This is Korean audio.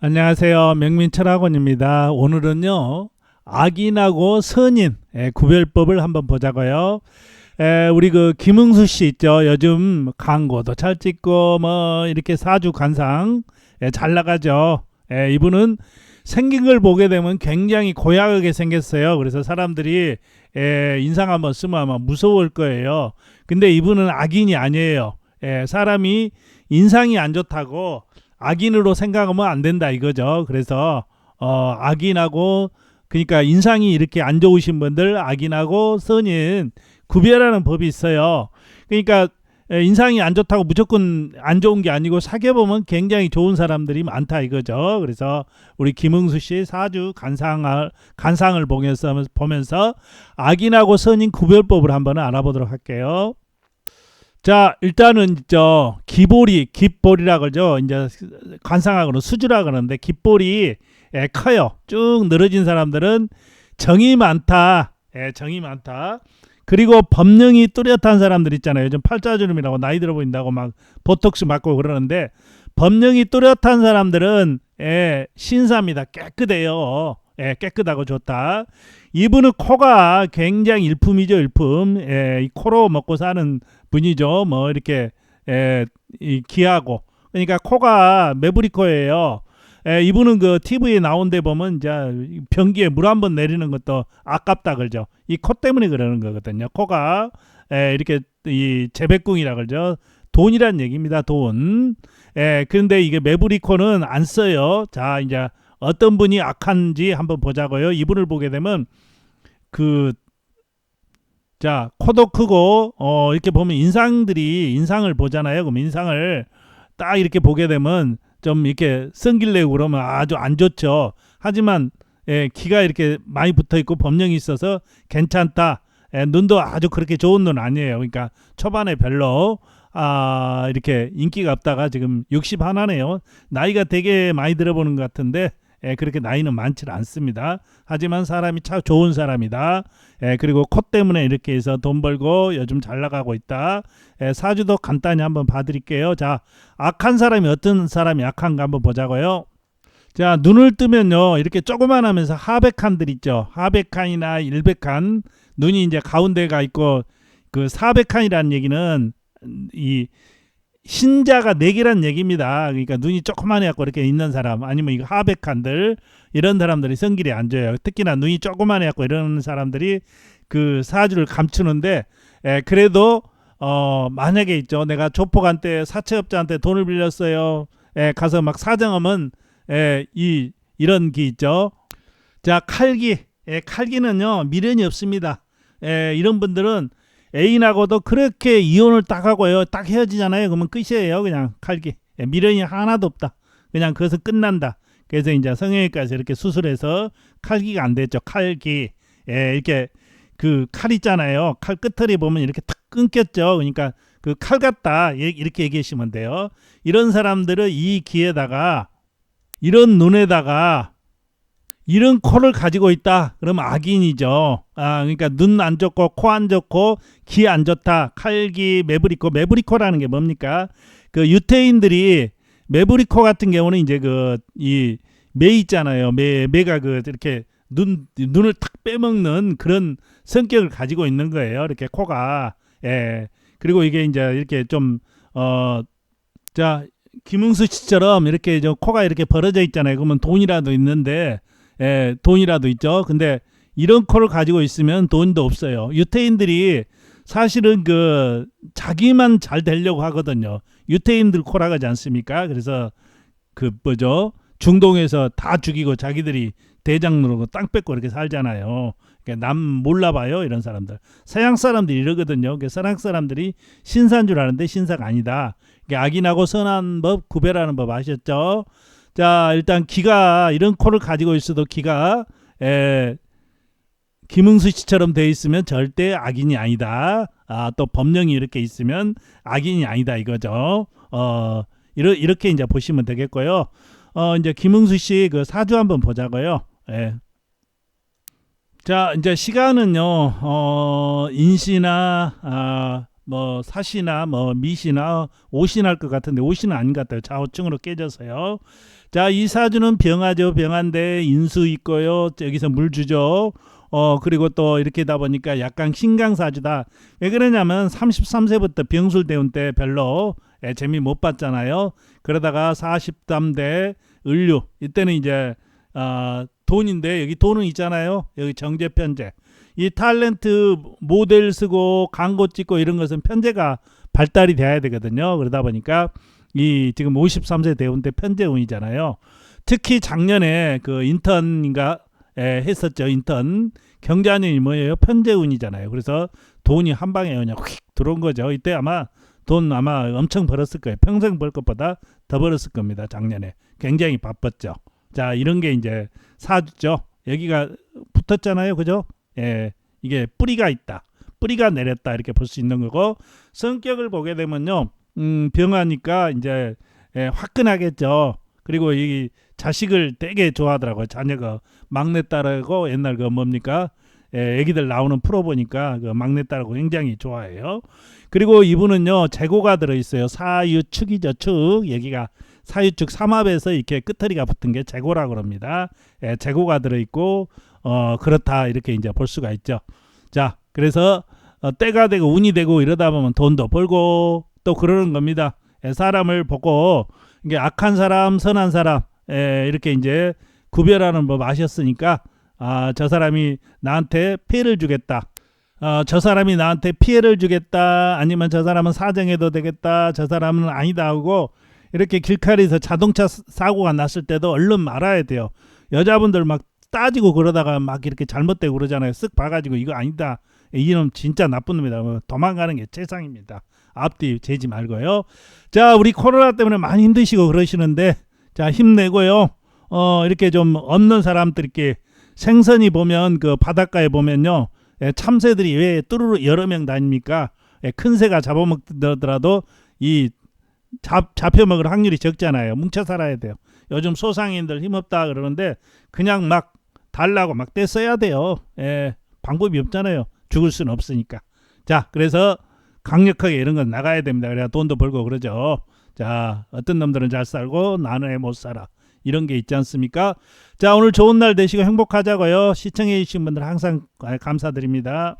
안녕하세요. 명민철학원입니다. 오늘은요, 악인하고 선인 의 구별법을 한번 보자고요. 에, 우리 그 김응수 씨 있죠. 요즘 광고도 잘 찍고 뭐 이렇게 사주 관상 에, 잘 나가죠. 에, 이분은 생긴 걸 보게 되면 굉장히 고약하게 생겼어요. 그래서 사람들이 에, 인상 한번 쓰면 아마 무서울 거예요. 근데 이분은 악인이 아니에요. 에, 사람이 인상이 안 좋다고 악인으로 생각하면 안 된다 이거죠. 그래서 어, 악인하고 그러니까 인상이 이렇게 안 좋으신 분들 악인하고 선인 구별하는 법이 있어요. 그러니까 에, 인상이 안 좋다고 무조건 안 좋은 게 아니고 사귀어 보면 굉장히 좋은 사람들이 많다 이거죠. 그래서 우리 김응수 씨 사주 간상을 간상을 보면서 보면서 악인하고 선인 구별법을 한번 알아보도록 할게요. 자, 일단은 저 기볼이 깃볼이라 그러죠. 이제 관상학으로 수주라 그러는데 깃볼이 예, 커요. 쭉 늘어진 사람들은 정이 많다. 예, 정이 많다. 그리고 법령이 뚜렷한 사람들 있잖아요. 요즘 팔자주름이라고 나이 들어 보인다고 막 보톡스 맞고 그러는데 법령이 뚜렷한 사람들은 예, 신사입니다. 깨끗해요. 예, 깨끗하고 좋다. 이분은 코가 굉장히 일품이죠, 일품. 예, 이 코로 먹고 사는 분이죠. 뭐 이렇게 예, 이 귀하고 그러니까 코가 매부리 코예요. 예, 이분은 그 TV에 나온 데 보면 이제 변기에 물 한 번 내리는 것도 아깝다 그러죠. 이 코 때문에 그러는 거거든요. 코가 예, 이렇게 이 재배궁이라 그러죠. 돈이란 얘기입니다. 돈. 예, 그런데 이게 매부리 코는 안 써요. 자, 이제 어떤 분이 악한지 한번 보자고요. 이분을 보게 되면 그 자, 코도 크고 어 이렇게 보면 인상들이 인상을 보잖아요. 그럼 인상을 딱 이렇게 보게 되면 좀 이렇게 성길내고 그러면 아주 안 좋죠. 하지만 예, 키가 이렇게 많이 붙어 있고 범령이 있어서 괜찮다. 예, 눈도 아주 그렇게 좋은 눈 아니에요. 그러니까 초반에 별로 아 이렇게 인기가 없다가 지금 60 하나네요. 나이가 되게 많이 들어보는 것 같은데 예, 그렇게 나이는 많지 않습니다. 하지만 사람이 참 좋은 사람이다. 예, 그리고 코 때문에 이렇게 해서 돈 벌고 요즘 잘 나가고 있다. 예, 사주도 간단히 한번 봐드릴게요. 자, 악한 사람이 어떤 사람이 악한가 한번 보자고요. 자, 눈을 뜨면요. 이렇게 조그만 하면서 하백한들 있죠. 하백한이나 일백한 눈이 이제 가운데가 있고 그 사백한이라는 얘기는 이 신자가 네 개란 얘기입니다. 그러니까 눈이 조그만 해 갖고 이렇게 있는 사람 아니면 이거 하백한들 이런 사람들이 성길이 안 좋아요. 특히나 눈이 조그만 해 갖고 이런 사람들이 그 사주를 감추는데 에, 그래도 어 만약에 있죠. 내가 조폭한 테 사채업자한테 돈을 빌렸어요. 에, 가서 막 사정하면 에, 이 이런 기 있죠. 자 칼기 에, 칼기는요 미련이 없습니다. 에, 이런 분들은 애인하고도 그렇게 이혼을 딱 하고요. 딱 헤어지잖아요. 그러면 끝이에요. 그냥 칼기. 예, 미련이 하나도 없다. 그냥 그것서 끝난다. 그래서 이제 성형외과에서 이렇게 수술해서 칼기가 안 됐죠. 칼기. 예, 이렇게 그 칼 있잖아요. 칼 끝털이 보면 이렇게 탁 끊겼죠. 그러니까 그 칼 같다. 예, 이렇게 얘기하시면 돼요. 이런 사람들은 이 귀에다가 이런 눈에다가 이런 코를 가지고 있다. 그러면 악인이죠. 아, 그러니까 눈 안 좋고 코 안 좋고 귀 안 좋다. 칼기 매부리코 매부리코라는 게 뭡니까? 그 유태인들이 매부리코 같은 경우는 이제 그 이 매 있잖아요. 매 매가 그 이렇게 눈 눈을 탁 빼먹는 그런 성격을 가지고 있는 거예요. 이렇게 코가 예. 그리고 이게 이제 이렇게 좀 어 자 김웅수 씨처럼 이렇게 저 코가 이렇게 벌어져 있잖아요. 그러면 돈이라도 있는데 예, 돈이라도 있죠. 근데 이런 코를 가지고 있으면 돈도 없어요. 유태인들이 사실은 그 자기만 잘 되려고 하거든요. 유태인들 코라 가지 않습니까? 그래서 그 뭐죠? 중동에서 다 죽이고 자기들이 대장 누르고 땅 뺏고 이렇게 살잖아요. 그러니까 남 몰라봐요 이런 사람들. 서양 사람들이 이러거든요. 그러니까 서양 사람들이 신사인 줄 아는데 신사가 아니다. 그러니까 악인하고 선한 법 구별하는 법 아셨죠? 자 일단 기가 이런 코를 가지고 있어도 기가 에, 김응수 씨처럼 돼 있으면 절대 악인이 아니다. 아, 또 법령이 이렇게 있으면 악인이 아니다 이거죠. 어, 이러, 이렇게 이제 보시면 되겠고요. 어, 이제 김응수 씨 그 사주 한번 보자고요. 예. 자, 이제 시간은요, 어, 인시나, 아, 뭐, 사시나, 뭐, 미시나, 오신 할것 같은데, 오신은 아닌 것 같아요. 좌우층으로 깨져서요. 자, 이 사주는 병화죠. 병화인데 인수 있고요. 여기서 물 주죠. 어, 그리고 또 이렇게다 보니까 약간 신강사주다. 왜 그러냐면 33세부터 병술대운 때 별로 예, 재미 못 봤잖아요. 그러다가 43대 을류. 이때는 이제 어, 돈인데 여기 돈은 있잖아요. 여기 정제 편제. 이 탤런트 모델 쓰고 광고 찍고 이런 것은 편제가 발달이 돼야 되거든요. 그러다 보니까 이 지금 53세 대운 때 편제운이잖아요. 특히 작년에 그 인턴인가 에, 했었죠. 인턴 경자년이 뭐예요? 편제운이잖아요. 그래서 돈이 한 방에 그냥 휙 들어온 거죠. 이때 아마 돈 아마 엄청 벌었을 거예요. 평생 벌 것보다 더 벌었을 겁니다. 작년에 굉장히 바빴죠. 자 이런 게 이제 사주죠. 여기가 붙었잖아요. 그죠? 예, 이게 뿌리가 있다. 뿌리가 내렸다 이렇게 볼 수 있는 거고 성격을 보게 되면요. 음, 병하니까 이제 예, 화끈하겠죠. 그리고 이 자식을 되게 좋아하더라고요. 자녀가 막내딸하고 옛날 그 뭡니까? 예, 애기들 나오는 프로 보니까 그 막내딸하고 굉장히 좋아해요. 그리고 이분은요 재고가 들어 있어요. 사유축이죠 축 여기가 사유축 삼합에서 이렇게 끝터리가 붙은 게 재고라고 그럽니다. 예, 재고가 들어 있고 어 그렇다 이렇게 이제 볼 수가 있죠. 자 그래서 어, 때가 되고 운이 되고 이러다 보면 돈도 벌고 또 그러는 겁니다. 예, 사람을 보고 이게 악한 사람, 선한 사람 예, 이렇게 이제 구별하는 법 아셨으니까 아, 저 사람이 나한테 피해를 주겠다. 어, 저 사람이 나한테 피해를 주겠다. 아니면 저 사람은 사정해도 되겠다. 저 사람은 아니다 하고 이렇게 길거리에서 자동차 사- 사고가 났을 때도 얼른 말아야 돼요. 여자분들 막 따지고 그러다가 막 이렇게 잘못되고 그러잖아요. 쓱 봐가지고 이거 아니다. 이놈 진짜 나쁜 놈이다. 뭐 도망가는 게 최상입니다. 앞뒤 재지 말고요. 자, 우리 코로나 때문에 많이 힘드시고 그러시는데 자 힘내고요. 어 이렇게 좀 없는 사람들 이렇게 생선이 보면 그 바닷가에 보면요. 예, 참새들이 왜 뚜루루 여러 명 다닙니까? 예, 큰 새가 잡아먹더라도 이 잡, 잡혀먹을 확률이 적잖아요. 뭉쳐 살아야 돼요. 요즘 소상인들 힘없다 그러는데 그냥 막 달라고 막 떼써야 돼요. 예, 방법이 없잖아요. 죽을 수는 없으니까. 자, 그래서 강력하게 이런 건 나가야 됩니다. 그래야 돈도 벌고 그러죠. 자, 어떤 놈들은 잘 살고 나는 왜못 살아. 이런 게 있지 않습니까? 자, 오늘 좋은 날 되시고 행복하자고요. 시청해 주신 분들 항상 감사드립니다.